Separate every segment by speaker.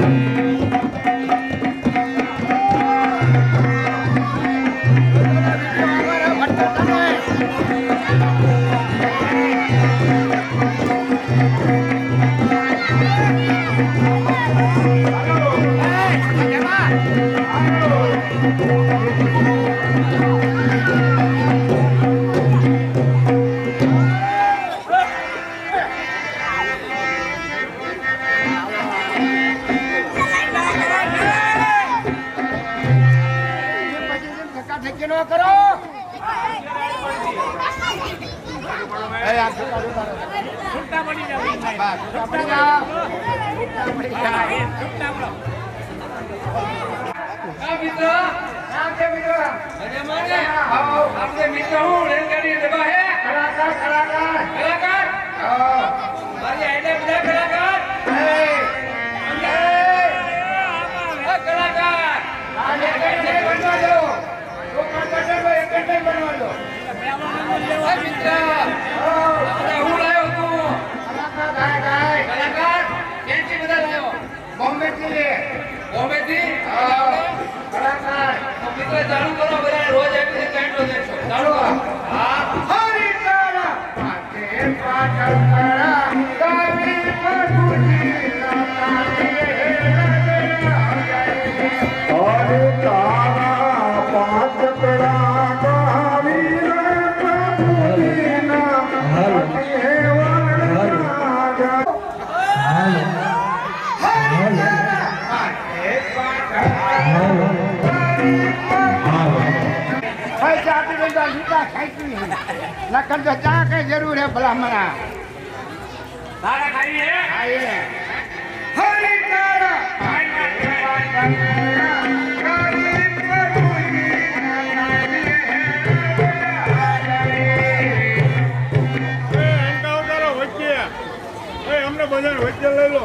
Speaker 1: Thank you. આ મિત્ર? અરે આવો આપણે મિત્ર હું? રેલગાડી ડબ્બા હે? કલાકાર મારી આઈડિયા બધા કલાકાર કલાકાર દો. મિત્ર? અરે હું લાયો તું કલાકાર ક્યાંથી બધા લાયો? બોમ્બેથી તો મિત્ર ચાલુ કરો બધા રોજ રીતે ચાંટો દેશો ચાલુ હા
Speaker 2: નકર તો ચા કઈ જરૂર હે ભલા મના
Speaker 3: તારા ખાઈ હે?
Speaker 2: આઈએ હરી તારા
Speaker 4: અમને બધાને વચ્ચે લઈ લો.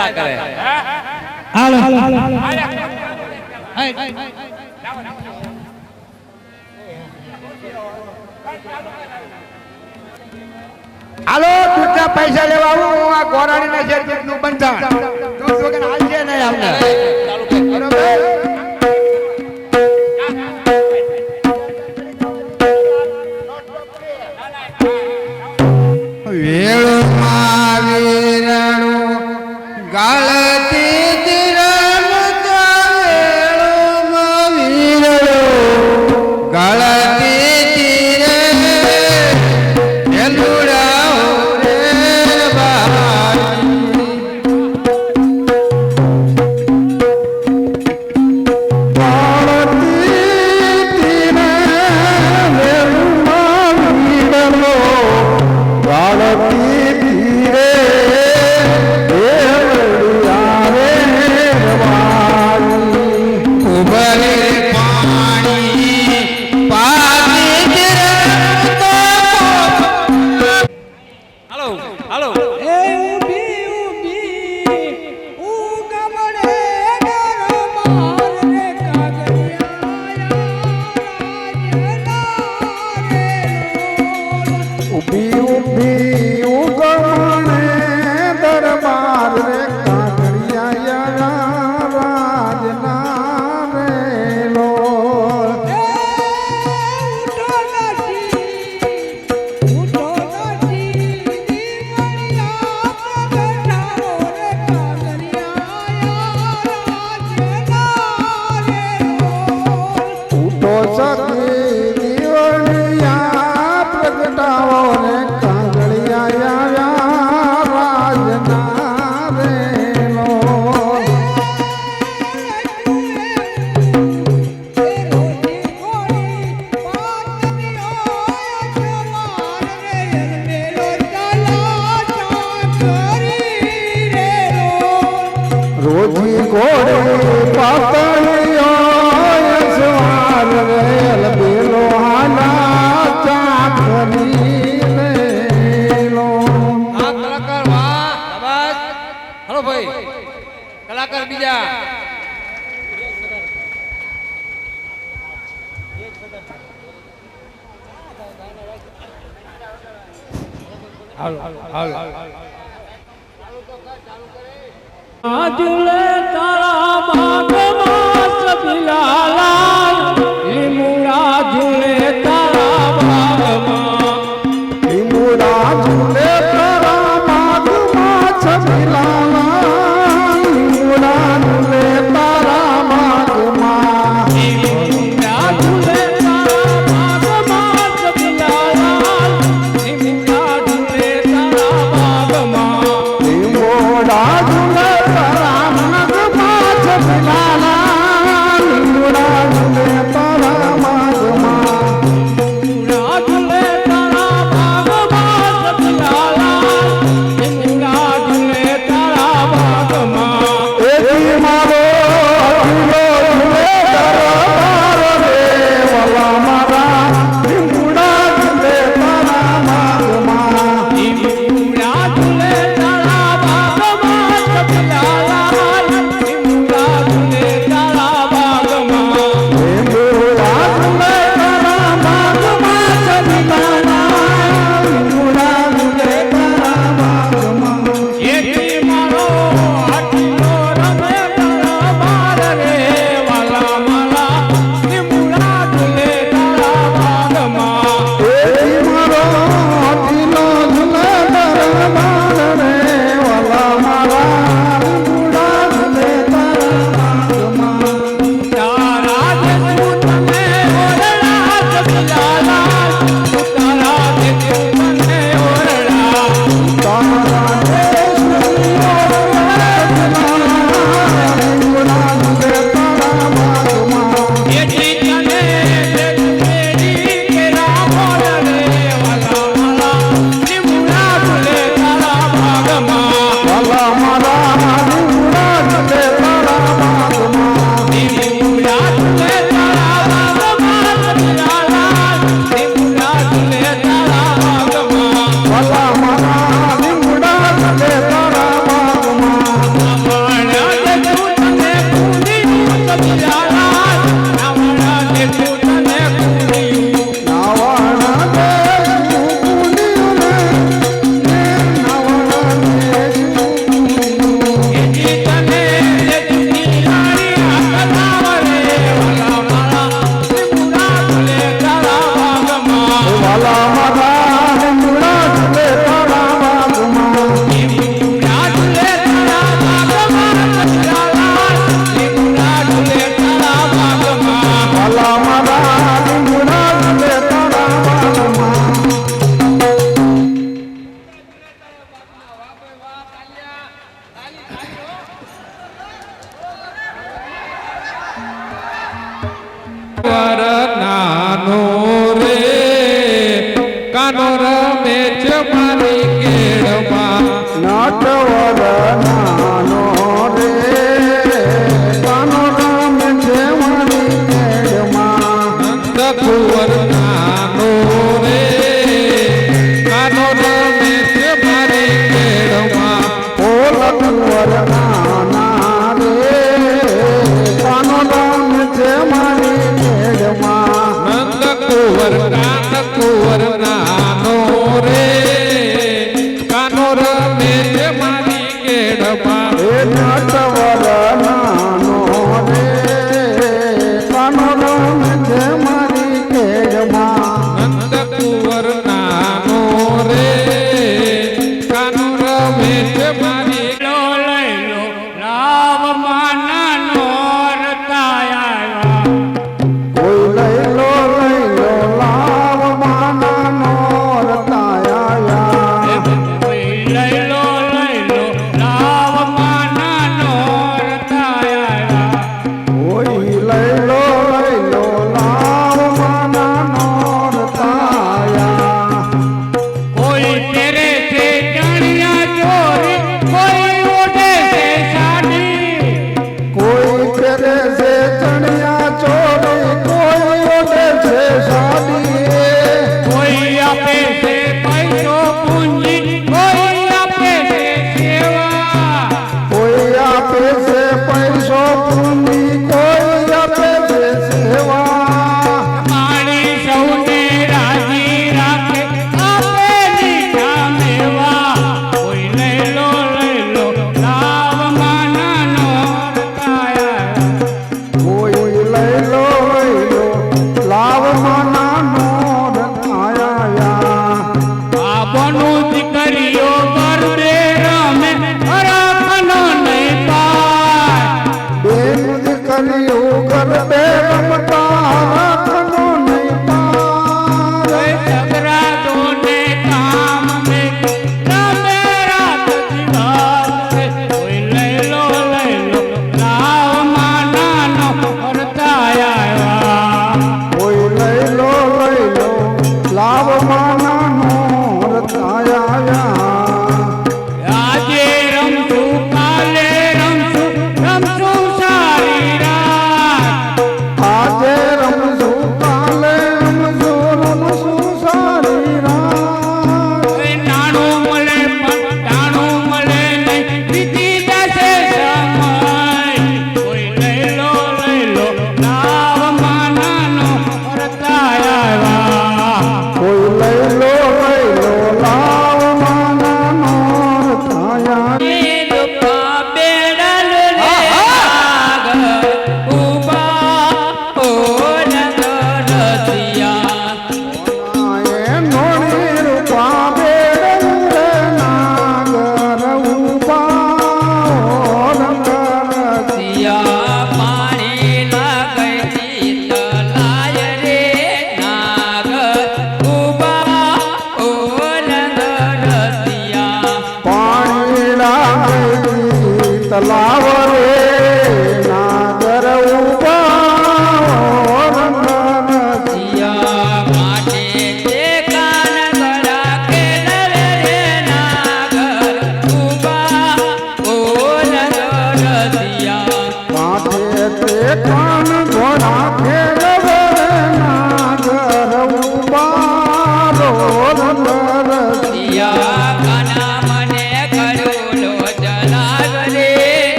Speaker 1: કાય કરે.
Speaker 5: હાલો. હાલો.
Speaker 2: પૈસા લેવા આવું હું આ ગોરાણીના શેરનું બંધાણ તું કે હાલશે નહીં આપણે બરોબર? வாழ
Speaker 1: હાલો ભાઈ. કલાકાર બીજા.
Speaker 5: આજલે તારા બાગમાં করা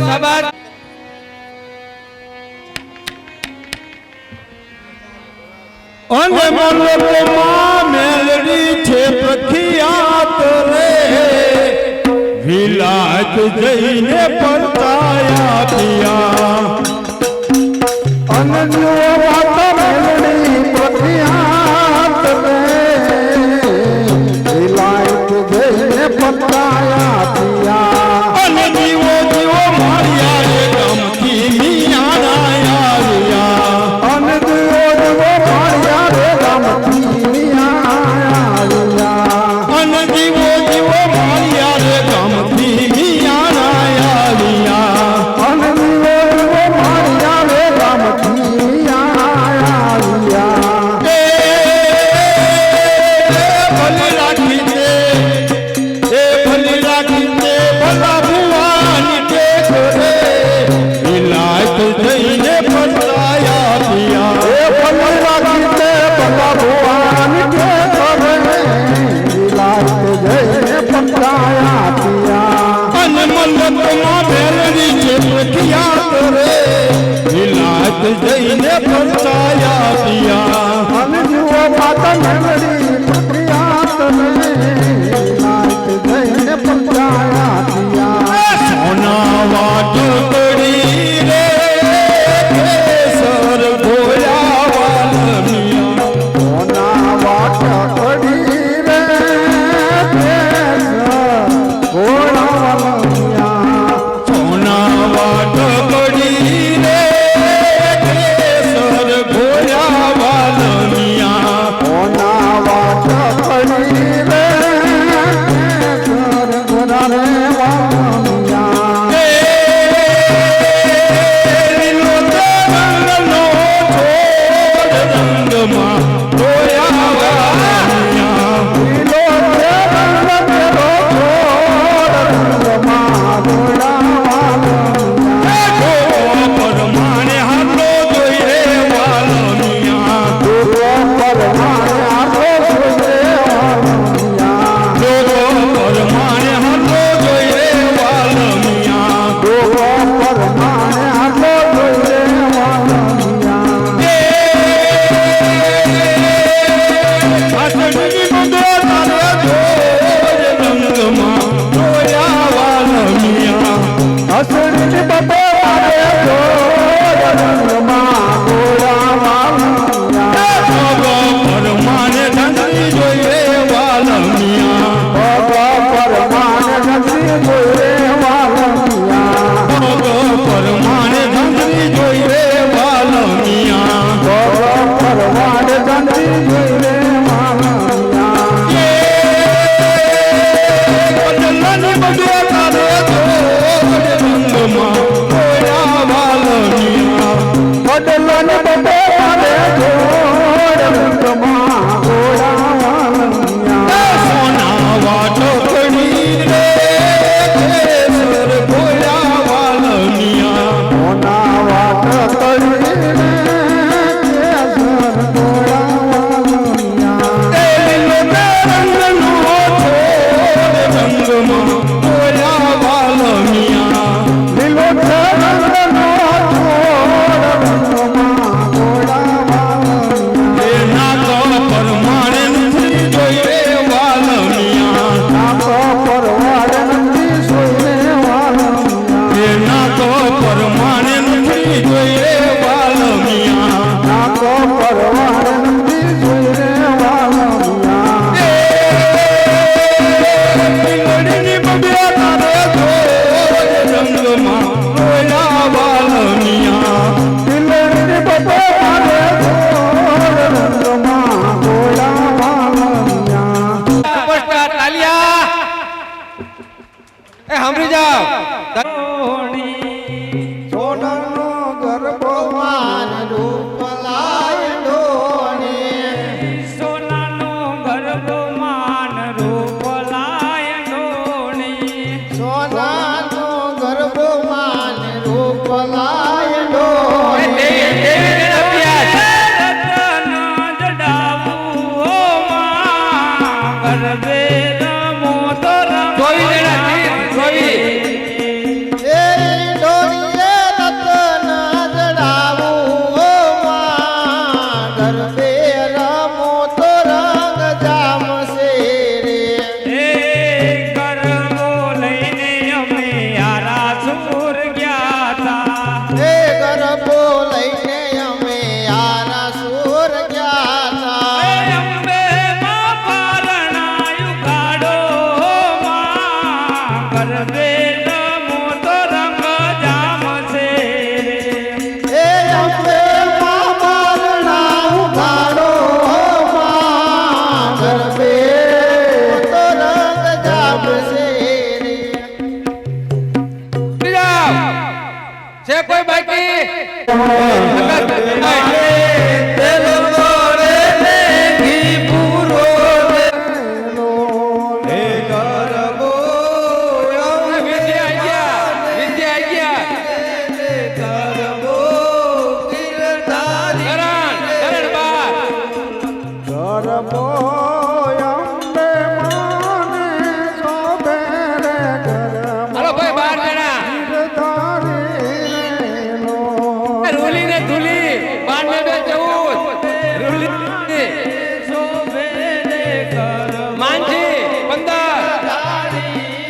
Speaker 5: શાબાશ
Speaker 6: અને મલકમાં મેલડી છે પ્રખ્યાત રે. વિલાત જઈને પરતાયા પિયા
Speaker 5: અનન્યો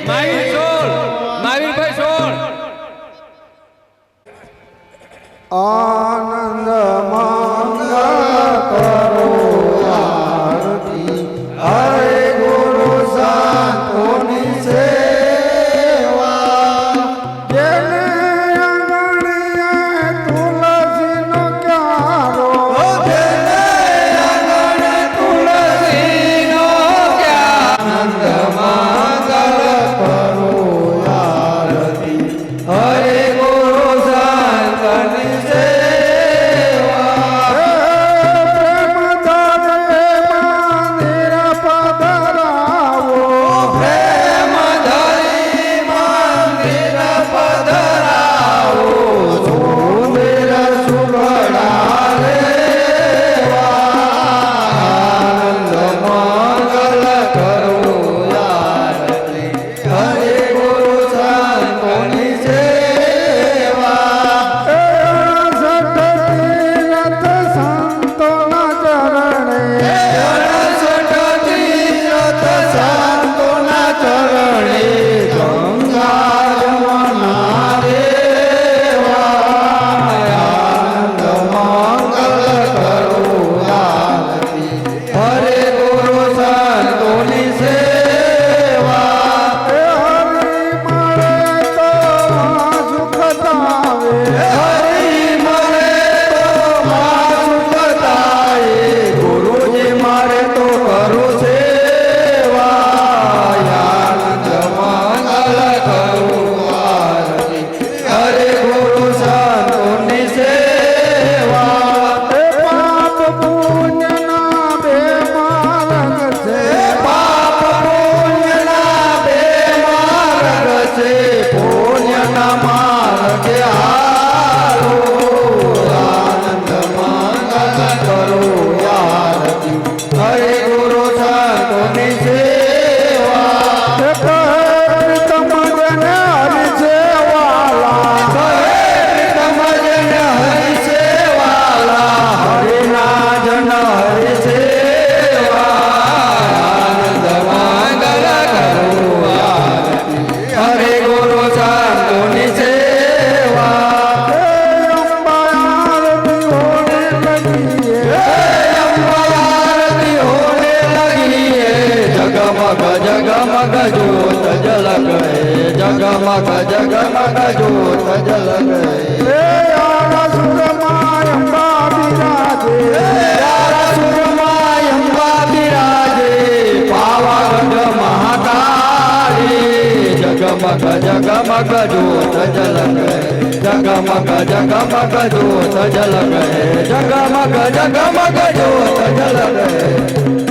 Speaker 1: મહાવીર સોળ મહાવીરભાઈ સોળ.
Speaker 2: આ ભજ ગમગ જોત જલ ગઈ રારા સુરમાય અંબા બિરાજે રારા સુરમાય અંબા બિરાજે પાવાગઢ મહાકાળી જગમગ જગમગ જોત જલ ગઈ જગમગ જગમગ જોત જલ